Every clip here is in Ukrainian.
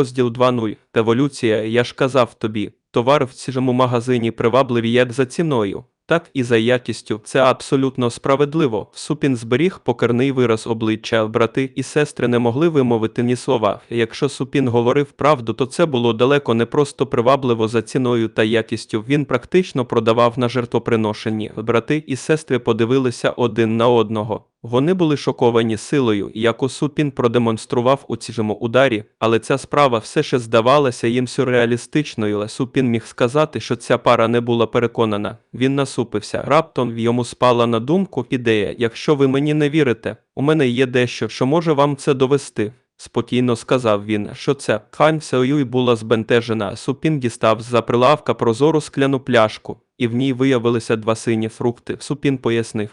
Розділ 2.0. Еволюція, я ж казав тобі. Товар в цьому магазині привабливі як за ціною, так і за якістю. Це абсолютно справедливо. Супін зберіг покерний вираз обличчя. Брати і сестри не могли вимовити ні слова. Якщо Супін говорив правду, то це було далеко не просто привабливо за ціною та якістю. Він практично продавав на жертвоприношенні. Брати і сестри подивилися один на одного. Вони були шоковані силою, яку Супін продемонстрував у цьому ударі, але ця справа все ще здавалася їм сюрреалістичною. Супін міг сказати, що ця пара не була переконана. Він насупився. Раптом йому спала на думку ідея: якщо ви мені не вірите, у мене є дещо, що може вам це довести. Спокійно сказав він, що це Хань Сеоюй була збентежена. Супін дістав з-за прилавка прозору скляну пляшку, і в ній виявилися два сині фрукти. Супін пояснив.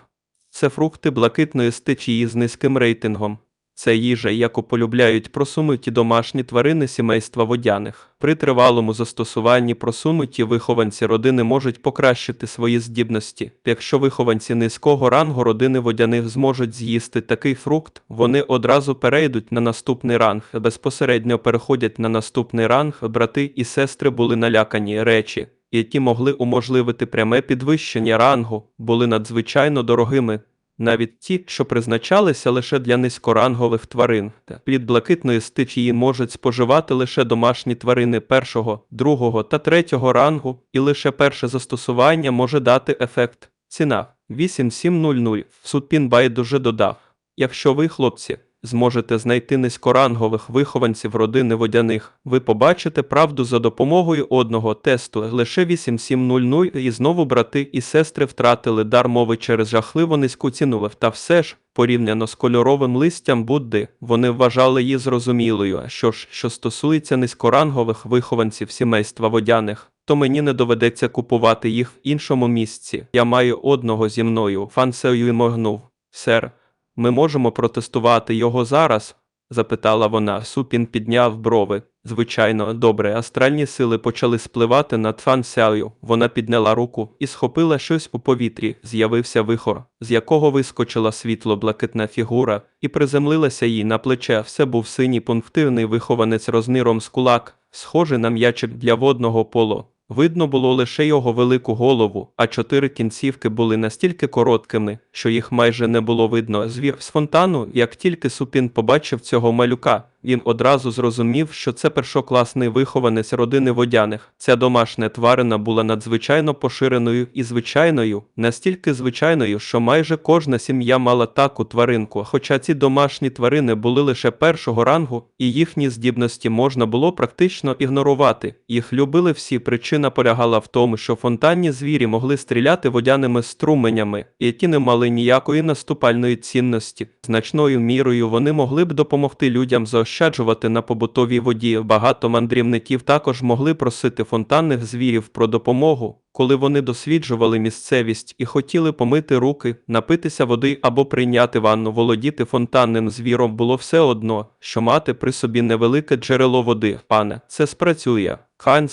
Це фрукти блакитної стечії з низьким рейтингом. Це їжа, яку полюбляють просунуті домашні тварини сімейства водяних. При тривалому застосуванні просунуті вихованці родини можуть покращити свої здібності. Якщо вихованці низького рангу родини водяних зможуть з'їсти такий фрукт, вони одразу перейдуть на наступний ранг, безпосередньо переходять на наступний ранг. Брати і сестри були налякані речі, які могли уможливити пряме підвищення рангу, були надзвичайно дорогими. Навіть ті, що призначалися лише для низькорангових тварин, плід блакитної стичії можуть споживати лише домашні тварини першого, другого та третього рангу, і лише перше застосування може дати ефект. Ціна 8700. Сутпін байдуже додав. Якщо ви, хлопці, зможете знайти низькорангових вихованців родини водяних, ви побачите правду за допомогою одного тесту. Лише 8700 і знову брати і сестри втратили дар мови через жахливо низьку ціну. Та все ж, порівняно з кольоровим листям Будди, вони вважали її зрозумілою. Що ж, що стосується низькорангових вихованців сімейства водяних, то мені не доведеться купувати їх в іншому місці. Я маю одного зі мною. Фан Сеюй моргнув. Сер, ми можемо протестувати його зараз? запитала вона. Супін підняв брови. Звичайно, добре, астральні сили почали спливати над Фан Сяою. Вона підняла руку і схопила щось у повітрі. З'явився вихор, з якого вискочила світло-блакитна фігура, і приземлилася їй на плече. Все був синій пунктивний вихованець розміром з кулак, схожий на м'ячик для водного поло. Видно було лише його велику голову, а чотири кінцівки були настільки короткими, що їх майже не було видно. Звір з фонтану, як тільки Супін побачив цього малюка, він одразу зрозумів, що це першокласний вихованець родини водяних. Ця домашня тварина була надзвичайно поширеною і звичайною, настільки звичайною, що майже кожна сім'я мала таку тваринку. Хоча ці домашні тварини були лише першого рангу, і їхні здібності можна було практично ігнорувати. Їх любили всі. Причина полягала в тому, що фонтанні звірі могли стріляти водяними струменями, які не мали ніякої наступальної цінності. Значною мірою вони могли б допомогти людям заощаджувати на побутовій воді. Багато мандрівників також могли просити фонтанних звірів про допомогу, коли вони досліджували місцевість і хотіли помити руки, напитися води або прийняти ванну, володіти фонтанним звіром було все одно, що мати при собі невелике джерело води. Пане, це спрацює. Хан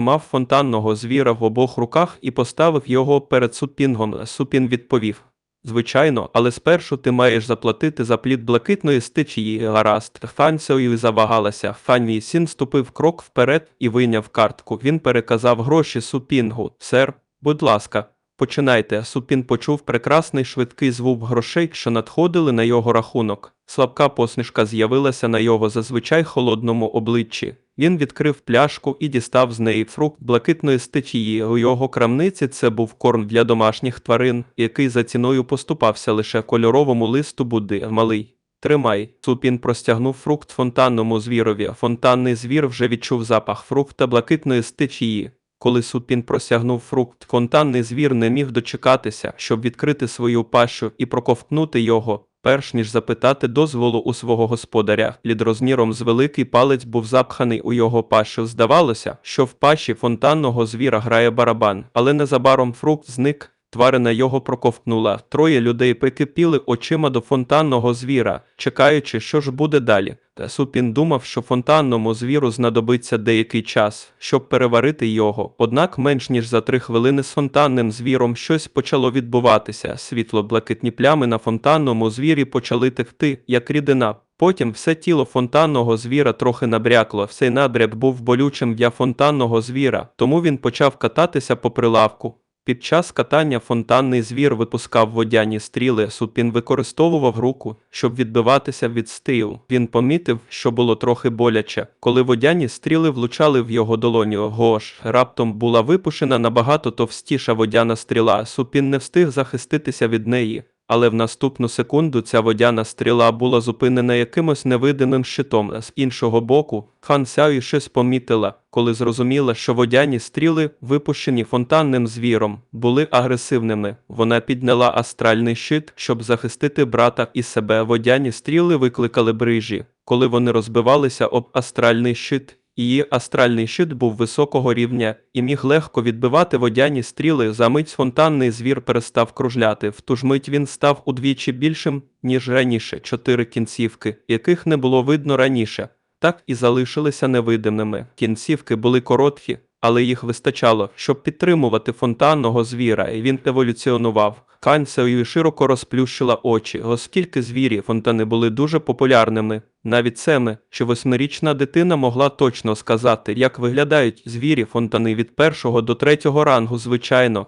мав фонтанного звіра в обох руках і поставив його перед Супінгом. Супін відповів. Звичайно, але спершу ти маєш заплатити за плід блакитної стичії. Гаразд. Фан завагалася. Фанвій Сін ступив крок вперед і вийняв картку. Він переказав гроші Супінгу. Сер, будь ласка, починайте. Супін почув прекрасний швидкий звук грошей, що надходили на його рахунок. Слабка посмішка з'явилася на його зазвичай холодному обличчі. Він відкрив пляшку і дістав з неї фрукт блакитної стечії. У його крамниці це був корм для домашніх тварин, який за ціною поступався лише кольоровому листу Будди. Малий. Тримай. Супін простягнув фрукт фонтанному звірові. Фонтанний звір вже відчув запах фрукта блакитної стечії. Коли Супін просягнув фрукт, фонтанний звір не міг дочекатися, щоб відкрити свою пащу і проковтнути його. Перш ніж запитати дозволу у свого господаря, лід розміром з великий палець був запханий у його пащу. Здавалося, що в пащі фонтанного звіра грає барабан, але незабаром фрукт зник. Тварина його проковтнула. Троє людей прикипіли очима до фонтанного звіра, чекаючи, що ж буде далі. Та Супін думав, що фонтанному звіру знадобиться деякий час, щоб переварити його. Однак менш ніж за три хвилини з фонтанним звіром щось почало відбуватися. Світло-блакитні плями на фонтанному звірі почали текти, як рідина. Потім все тіло фонтанного звіра трохи набрякло, цей набряк був болючим для фонтанного звіра, тому він почав кататися по прилавку. Під час катання фонтанний звір випускав водяні стріли, супін використовував руку, щоб відбиватися від стил. Він помітив, що було трохи боляче. Коли водяні стріли влучали в його долоню, гош, раптом була випущена набагато товстіша водяна стріла. Супін не встиг захиститися від неї. Але в наступну секунду ця водяна стріла була зупинена якимось невидимим щитом. З іншого боку, хан Сяю щось помітила, коли зрозуміла, що водяні стріли, випущені фонтанним звіром, були агресивними. Вона підняла астральний щит, щоб захистити брата і себе. Водяні стріли викликали брижі. Коли вони розбивалися об астральний щит, Її астральний щит був високого рівня і міг легко відбивати водяні стріли. За мить фонтанний звір перестав кружляти. В ту ж мить він став удвічі більшим, ніж раніше, чотири кінцівки, яких не було видно раніше, так і залишилися невидимими. Кінцівки були короткі, але їх вистачало, щоб підтримувати фонтанного звіра, і він еволюціонував. Канцею широко розплющила очі, оскільки звірі фонтани були дуже популярними. Навіть семи, що восьмирічна дитина могла точно сказати, як виглядають звірі фонтани від першого до третього рангу, звичайно.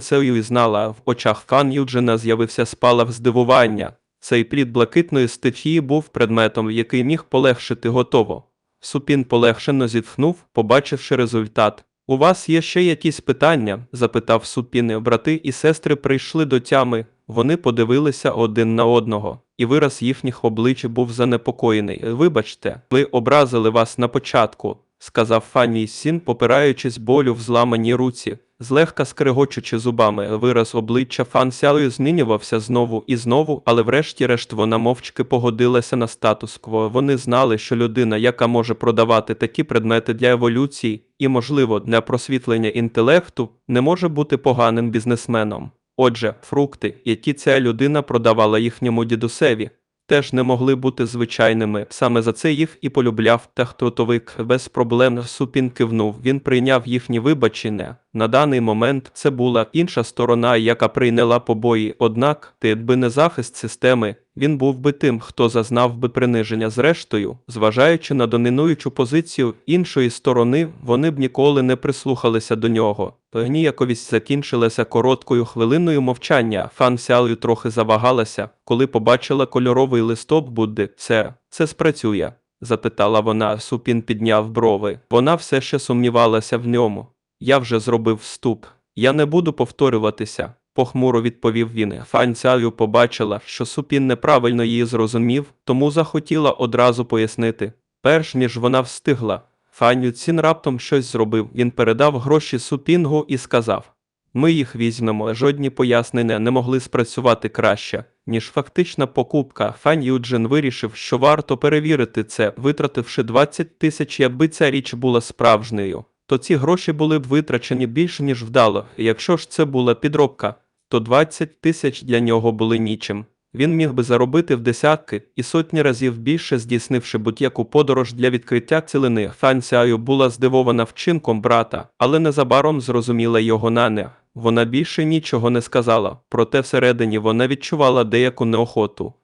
Цею знала, в очах Кан Юджина з'явився спалах здивування. Цей плід блакитної стихії був предметом, який міг полегшити готово. Супін полегшено зітхнув, побачивши результат. У вас є ще якісь питання? запитав Супін. Брати і сестри прийшли до тями. Вони подивилися один на одного, і вираз їхніх облич був занепокоєний. Вибачте, ми образили вас на початку, сказав Фанні Сін, попираючись болю в зламаній руці. Злегка скрегочучи зубами, вираз обличчя Фан Сялою змінювався знову і знову, але врешті-решт вона мовчки погодилася на статус-кво. Вони знали, що людина, яка може продавати такі предмети для еволюції і, можливо, для просвітлення інтелекту, не може бути поганим бізнесменом. Отже, фрукти, які ця людина продавала їхньому дідусеві, теж не могли бути звичайними. Саме за це їх і полюбляв техтотовик. Без проблем Супін кивнув. Він прийняв їхні вибачення. На даний момент це була інша сторона, яка прийняла побої. Однак, ти би не захист системи, він був би тим, хто зазнав би приниження. Зрештою, зважаючи на домінуючу позицію іншої сторони, вони б ніколи не прислухалися до нього. Гніяковість закінчилася короткою хвилиною мовчання. Фан Сялю трохи завагалася, коли побачила кольоровий листок Будди. Це, це спрацює. запитала вона. Супін підняв брови. Вона все ще сумнівалася в ньому. Я вже зробив вступ. Я не буду повторюватися. Похмуро відповів він. Фан Сялю побачила, що Супін неправильно її зрозумів, тому захотіла одразу пояснити. Перш ніж вона встигла, Фаню Цін раптом щось зробив. Він передав гроші Супінгу і сказав: Ми їх візьмемо. Жодні пояснення не могли спрацювати краще, ніж фактична покупка. Фан Юджин вирішив, що варто перевірити це, витративши 20 тисяч, якби ця річ була справжньою. То ці гроші були б витрачені більш ніж вдало. Якщо ж це була підробка, то 20 тисяч для нього були нічим. Він міг би заробити в десятки і сотні разів більше, здійснивши будь-яку подорож для відкриття цілини. Фан Сяю була здивована вчинком брата, але незабаром зрозуміла його нане. Вона більше нічого не сказала, проте всередині вона відчувала деяку неохоту.